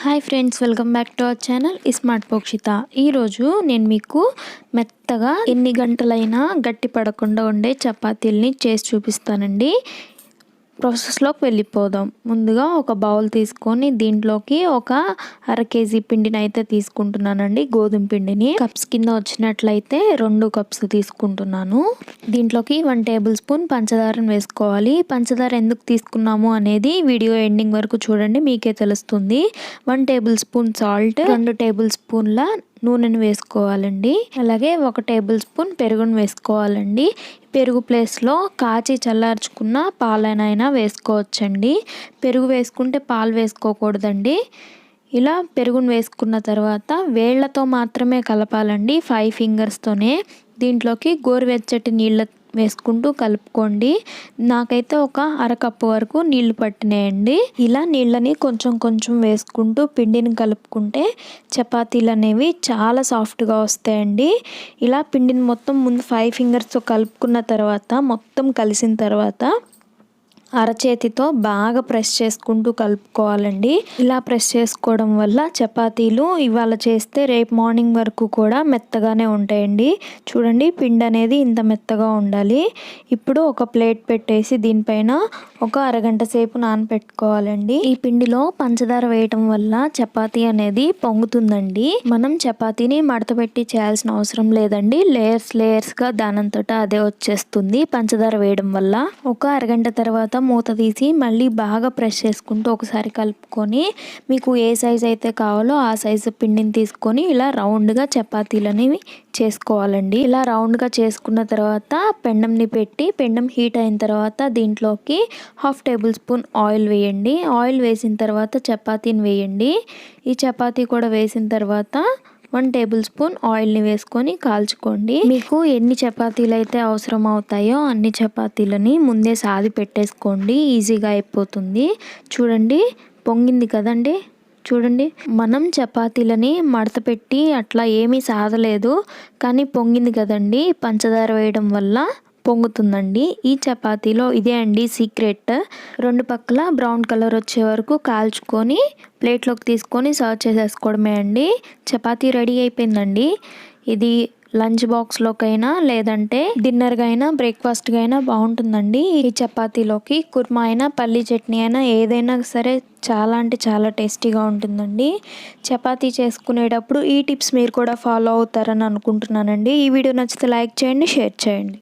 Hi friends welcome back to our channel. Smart Pokshitha. ఈరోజు నేను మీకు మెత్తగా ఎన్ని గంటలైనా గట్టి పడకుండా ఉండే చపాతీల్ని చేసి చూపిస్తానండి. ప్రాసెస్లోకి వెళ్ళిపోదాం. ముందుగా ఒక బౌల్ తీసుకొని దీంట్లోకి ఒక అర కేజీ పిండిని అయితే తీసుకుంటున్నానండి. గోధుమ పిండిని. కప్స్ కింద వచ్చినట్లయితే రెండు కప్స్ తీసుకుంటున్నాను. దీంట్లోకి వన్ టేబుల్ స్పూన్ పంచదారను వేసుకోవాలి. పంచదార ఎందుకు తీసుకున్నాము అనేది వీడియో ఎండింగ్ వరకు చూడండి మీకే తెలుస్తుంది. వన్ టేబుల్ స్పూన్ సాల్ట్ రెండు టేబుల్ స్పూన్ల నూనెను వేసుకోవాలండి. అలాగే ఒక టేబుల్ స్పూన్ పెరుగును వేసుకోవాలండి. పెరుగు ప్లేస్లో కాచి చల్లార్చుకున్న పాలనైనా వేసుకోవచ్చండి. పెరుగు వేసుకుంటే పాలు వేసుకోకూడదండి. ఇలా పెరుగును వేసుకున్న తర్వాత వేళ్ళతో మాత్రమే కలపాలండి ఫైవ్ ఫింగర్స్తోనే దీంట్లోకి గోరువెచ్చటి నీళ్ళ వేసుకుంటూ కలుపుకోండి. నాకైతే ఒక అరకప్పు వరకు నీళ్ళు పట్టినాయండి. ఇలా నీళ్ళని కొంచెం కొంచెం వేసుకుంటూ పిండిని కలుపుకుంటే చపాతీలు అనేవి చాలా సాఫ్ట్గా వస్తాయండి. ఇలా పిండిని మొత్తం ముందు ఫైవ్ ఫింగర్స్తో కలుపుకున్న తర్వాత మొత్తం కలిసిన తర్వాత అరచేతితో బాగా ప్రెస్ చేసుకుంటూ కలుపుకోవాలండి. ఇలా ప్రెస్ చేసుకోవడం వల్ల చపాతీలు ఇవాళ చేస్తే రేపు మార్నింగ్ వరకు కూడా మెత్తగానే ఉంటాయండి. చూడండి పిండి అనేది ఇంత మెత్తగా ఉండాలి. ఇప్పుడు ఒక ప్లేట్ పెట్టేసి దీనిపైన ఒక అరగంట సేపు నానపెట్టుకోవాలండి. ఈ పిండిలో పంచదార వేయటం వల్ల చపాతీ అనేది పొంగుతుందండి. మనం చపాతీని మడతపెట్టి చేయాల్సిన అవసరం లేదండి. లేయర్స్ లేయర్స్గా దానంతటా అదే వచ్చేస్తుంది. పంచదార వేయడం వల్ల ఒక అరగంట తర్వాత తర్వాత మూత తీసి మళ్ళీ బాగా ప్రెస్ చేసుకుంటూ ఒకసారి కలుపుకొని మీకు ఏ సైజ్ అయితే కావాలో ఆ సైజు పిండిని తీసుకొని ఇలా రౌండ్గా చపాతీలని చేసుకోవాలండి. ఇలా రౌండ్గా చేసుకున్న తర్వాత పెండంని పెట్టి పెండం హీట్ అయిన తర్వాత దీంట్లోకి హాఫ్ టేబుల్ స్పూన్ ఆయిల్ వేయండి. ఆయిల్ వేసిన తర్వాత చపాతీని వేయండి. ఈ చపాతీ కూడా వేసిన తర్వాత వన్ టేబుల్ స్పూన్ ఆయిల్ని వేసుకొని కాల్చుకోండి. మీకు ఎన్ని చపాతీలు అయితే అవసరం అవుతాయో అన్ని చపాతీలని ముందే సాది పెట్టేసుకోండి. ఈజీగా అయిపోతుంది. చూడండి పొంగింది కదండి? చూడండి మనం చపాతీలని మడత పెట్టి అట్లా ఏమీ సాదలేదు. కానీ పొంగింది కదండి? పంచదార వేయడం వల్ల పొంగుతుందండి. ఈ చపాతీలో ఇదే అండి సీక్రెట్. రెండు పక్కల బ్రౌన్ కలర్ వచ్చే వరకు కాల్చుకొని ప్లేట్లోకి తీసుకొని సర్వ్ చేసేసుకోవడమే అండి. చపాతీ రెడీ అయిపోయిందండి. ఇది లంచ్ బాక్స్లోకైనా లేదంటే డిన్నర్గా అయినా బ్రేక్ఫాస్ట్గా అయినా బాగుంటుందండి ఈ చపాతీలోకి. కుర్మా అయినా పల్లీ చట్నీ అయినా ఏదైనా సరే చాలా అంటే చాలా టేస్టీగా ఉంటుందండి. చపాతీ చేసుకునేటప్పుడు ఈ టిప్స్ మీరు కూడా ఫాలో అవుతారని అనుకుంటున్నానండి. ఈ వీడియో నచ్చితే లైక్ చేయండి షేర్ చేయండి.